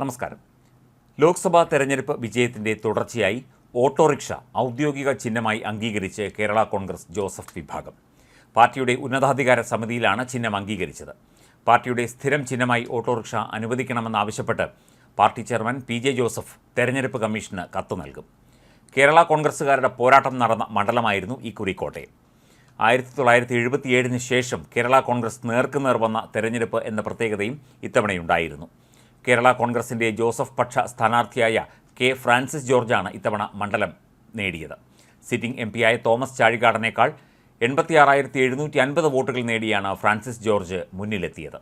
നമസ്കാരം. ലോക്സഭാ തെരഞ്ഞെടുപ്പ് വിജയത്തിന്റെ തുടർച്ചയായി ഓട്ടോറിക്ഷ ഔദ്യോഗിക ചിഹ്നമായി അംഗീകരിച്ച് കേരള കോൺഗ്രസ് ജോസഫ് വിഭാഗം. പാർട്ടിയുടെ ഉന്നതാധികാര സമിതിയിലാണ് ചിഹ്നം അംഗീകരിച്ചത്. പാർട്ടിയുടെ സ്ഥിരം ചിഹ്നമായി autorickshaw അനുവദിക്കണമെന്നാവശ്യപ്പെട്ട് party chairman P J Joseph തെരഞ്ഞെടുപ്പ് കമ്മീഷന് കത്ത് നൽകും. കേരള കോൺഗ്രസ്സുകാരുടെ പോരാട്ടം നടന്ന മണ്ഡലമായിരുന്നു ഈ കുറിക്കോട്ടെ. ആയിരത്തി തൊള്ളായിരത്തി എഴുപത്തിയേഴിന് ശേഷം കേരള കോൺഗ്രസ് നേർക്കുനേർ വന്ന തെരഞ്ഞെടുപ്പ് എന്ന പ്രത്യേകതയും ഇത്തവണയുണ്ടായിരുന്നു. കേരള കോൺഗ്രസിന്റെ ജോസഫ് പക്ഷ സ്ഥാനാർത്ഥിയായ കെ ഫ്രാൻസിസ് ജോർജാണ് ഇത്തവണ മണ്ഡലം നേടിയത്. സിറ്റിംഗ് എം പിയായ തോമസ് ചാഴികാടനേക്കാൾ എൺപത്തിയാറായിരത്തി എഴുന്നൂറ്റി അൻപത് വോട്ടുകൾ നേടിയാണ് ഫ്രാൻസിസ് ജോർജ് മുന്നിലെത്തിയത്.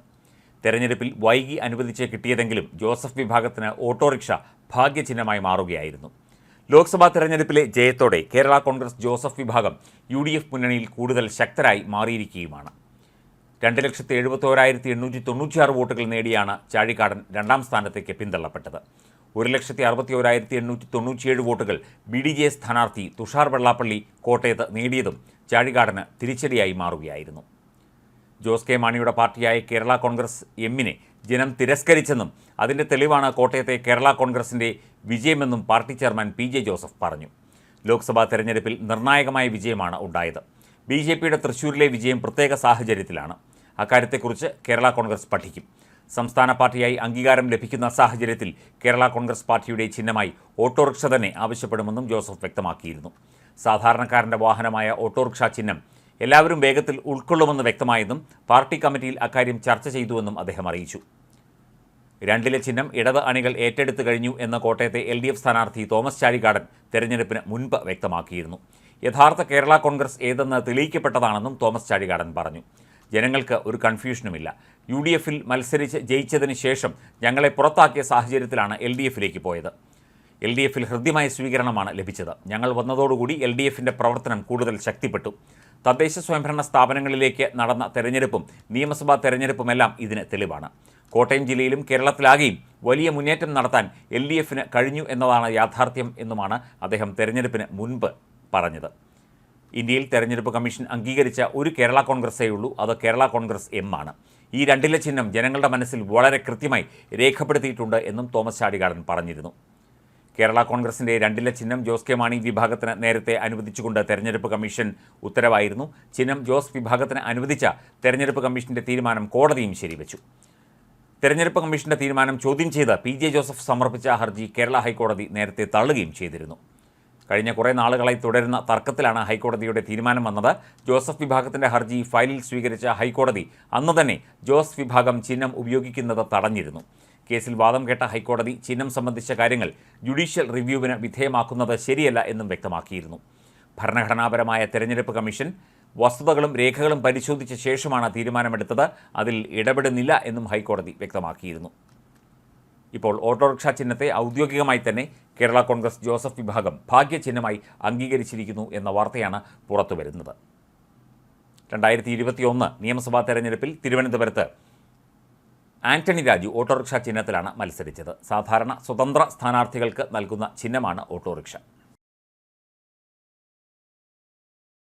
തെരഞ്ഞെടുപ്പിൽ വൈകി അനുവദിച്ച് കിട്ടിയതെങ്കിലും ജോസഫ് വിഭാഗത്തിന് ഓട്ടോറിക്ഷ ഭാഗ്യചിഹ്നമായി മാറുകയായിരുന്നു. ലോക്സഭാ തെരഞ്ഞെടുപ്പിലെ ജയത്തോടെ കേരള കോൺഗ്രസ് ജോസഫ് വിഭാഗം യു മുന്നണിയിൽ കൂടുതൽ ശക്തരായി മാറിയിരിക്കുകയുമാണ്. രണ്ട് ലക്ഷത്തി എഴുപത്തോരായിരത്തി എണ്ണൂറ്റി തൊണ്ണൂറ്റിയാറ് വോട്ടുകൾ നേടിയാണ് ചാഴിക്കാടൻ രണ്ടാം സ്ഥാനത്തേക്ക് പിന്തള്ളപ്പെട്ടത്. ഒരു ലക്ഷത്തി അറുപത്തി ഓരായിരത്തി എണ്ണൂറ്റി തൊണ്ണൂറ്റിയേഴ് വോട്ടുകൾ ബി ഡി ജെ സ്ഥാനാർത്ഥി തുഷാർ വെള്ളാപ്പള്ളി കോട്ടയത്ത് നേടിയതും ചാഴികാടന് തിരിച്ചടിയായി മാറുകയായിരുന്നു. ജോസ് കെ മാണിയുടെ പാർട്ടിയായ കേരള കോൺഗ്രസ് എമ്മിനെ ജനം തിരസ്കരിച്ചെന്നും അതിന്റെ തെളിവാണ് കോട്ടയത്തെ കേരള കോൺഗ്രസിന്റെ വിജയമെന്നും party chairman P J Joseph പറഞ്ഞു. ലോക്സഭാ തെരഞ്ഞെടുപ്പിൽ നിർണായകമായ വിജയമാണ് ഉണ്ടായത്. ബി ജെ പിയുടെ തൃശ്ശൂരിലെ വിജയം പ്രത്യേക സാഹചര്യത്തിലാണ്. അക്കാര്യത്തെക്കുറിച്ച് കേരള കോൺഗ്രസ് പഠിക്കും. സംസ്ഥാന പാർട്ടിയായി അംഗീകാരം ലഭിക്കുന്ന സാഹചര്യത്തിൽ കേരള കോൺഗ്രസ് പാർട്ടിയുടെ ചിഹ്നമായി ഓട്ടോറിക്ഷ തന്നെ ആവശ്യപ്പെടുമെന്നും ജോസഫ് വ്യക്തമാക്കിയിരുന്നു. സാധാരണക്കാരന്റെ വാഹനമായ ഓട്ടോറിക്ഷ ചിഹ്നം എല്ലാവരും വേഗത്തിൽ ഉൾക്കൊള്ളുമെന്ന് വ്യക്തമായെന്നും പാർട്ടി കമ്മിറ്റിയിൽ അക്കാര്യം ചർച്ച ചെയ്തുവെന്നും അദ്ദേഹം അറിയിച്ചു. രണ്ടിലെ ചിഹ്നം ഇടത് അണികൾ ഏറ്റെടുത്തു കഴിഞ്ഞു എന്ന കോട്ടയത്തെ എൽ ഡി എഫ് സ്ഥാനാർത്ഥി തോമസ് ചാഴികാടൻ തെരഞ്ഞെടുപ്പിന് മുൻപ് വ്യക്തമാക്കിയിരുന്നു. യഥാർത്ഥ കേരള കോൺഗ്രസ് ഏതെന്ന് തെളിയിക്കപ്പെട്ടതാണെന്നും തോമസ് ചാഴികാടൻ പറഞ്ഞു. ജനങ്ങൾക്ക് ഒരു കൺഫ്യൂഷനുമില്ല. യു ഡി എഫിൽ മത്സരിച്ച് ജയിച്ചതിന് ശേഷം ഞങ്ങളെ പുറത്താക്കിയ സാഹചര്യത്തിലാണ് എൽ ഡി എഫിലേക്ക് പോയത്. എൽ ഡി എഫിൽ ഹൃദ്യമായ സ്വീകരണമാണ് ലഭിച്ചത്. ഞങ്ങൾ വന്നതോടുകൂടി എൽ ഡി എഫിന്റെ പ്രവർത്തനം കൂടുതൽ ശക്തിപ്പെട്ടു. തദ്ദേശ സ്വയംഭരണ സ്ഥാപനങ്ങളിലേക്ക് നടന്ന തെരഞ്ഞെടുപ്പും നിയമസഭാ തെരഞ്ഞെടുപ്പുമെല്ലാം ഇതിന് തെളിവാണ്. കോട്ടയം ജില്ലയിലും കേരളത്തിലാകെയും വലിയ മുന്നേറ്റം നടത്താൻ എൽ ഡി എഫിന് കഴിഞ്ഞു എന്നതാണ് യാഥാർത്ഥ്യം എന്നുമാണ് അദ്ദേഹം തെരഞ്ഞെടുപ്പിന് മുൻപ് പറഞ്ഞത്. ഇന്ത്യയിൽ തെരഞ്ഞെടുപ്പ് കമ്മീഷൻ അംഗീകരിച്ച ഒരു കേരള കോൺഗ്രസ്സേ ഉള്ളൂ. അത് കേരള കോൺഗ്രസ് എം ആണ്. ഈ രണ്ടിലെ ചിഹ്നം ജനങ്ങളുടെ മനസ്സിൽ വളരെ കൃത്യമായി രേഖപ്പെടുത്തിയിട്ടുണ്ട് എന്നും തോമസ് ചാടികാടൻ പറഞ്ഞിരുന്നു. കേരള കോൺഗ്രസിന്റെ രണ്ടിലെ ചിഹ്നം ജോസ് കെ മാണി വിഭാഗത്തിന് നേരത്തെ അനുവദിച്ചുകൊണ്ട് തെരഞ്ഞെടുപ്പ് കമ്മീഷൻ ഉത്തരവായിരുന്നു. ചിഹ്നം ജോസ് വിഭാഗത്തിന് അനുവദിച്ച തെരഞ്ഞെടുപ്പ് കമ്മീഷന്റെ തീരുമാനം കോടതിയും ശരിവച്ചു. തെരഞ്ഞെടുപ്പ് കമ്മീഷന്റെ തീരുമാനം ചോദ്യം ചെയ്ത് പി ജെ ജോസഫ് സമർപ്പിച്ച ഹർജി കേരള ഹൈക്കോടതി നേരത്തെ തള്ളുകയും ചെയ്തിരുന്നു. കഴിഞ്ഞ കുറേ നാളുകളായി തുടരുന്ന തർക്കത്തിലാണ് ഹൈക്കോടതിയുടെ തീരുമാനം വന്നത്. ജോസഫ് വിഭാഗത്തിന്റെ ഹർജി ഫയലിൽ സ്വീകരിച്ച ഹൈക്കോടതി അന്ന് തന്നെ ജോസ് വിഭാഗം ചിഹ്നം ഉപയോഗിക്കുന്നത് തടഞ്ഞിരുന്നു. കേസിൽ വാദം കേട്ട ഹൈക്കോടതി ചിഹ്നം സംബന്ധിച്ച കാര്യങ്ങൾ ജുഡീഷ്യൽ റിവ്യൂവിന് വിധേയമാക്കുന്നത് ശരിയല്ല എന്നും വ്യക്തമാക്കിയിരുന്നു. ഭരണഘടനാപരമായ തെരഞ്ഞെടുപ്പ് കമ്മീഷൻ വസ്തുതകളും രേഖകളും പരിശോധിച്ച ശേഷമാണ് തീരുമാനമെടുത്തത്. അതിൽ ഇടപെടുന്നില്ല എന്നും ഹൈക്കോടതി വ്യക്തമാക്കിയിരുന്നു. ഇപ്പോൾ ഓട്ടോറിക്ഷ ചിഹ്നത്തെ ഔദ്യോഗികമായി തന്നെ കേരള കോൺഗ്രസ് ജോസഫ് വിഭാഗം ഭാഗ്യചിഹ്നമായി അംഗീകരിച്ചിരിക്കുന്നു എന്ന വാർത്തയാണ് പുറത്തുവരുന്നത്. രണ്ടായിരത്തി ഇരുപത്തിയൊന്ന് നിയമസഭാ തെരഞ്ഞെടുപ്പിൽ തിരുവനന്തപുരത്ത് ആന്റണി രാജു ഓട്ടോറിക്ഷ ചിഹ്നത്തിലാണ് മത്സരിച്ചത്. സാധാരണ സ്വതന്ത്ര സ്ഥാനാർത്ഥികൾക്ക് നൽകുന്ന ചിഹ്നമാണ് ഓട്ടോറിക്ഷ.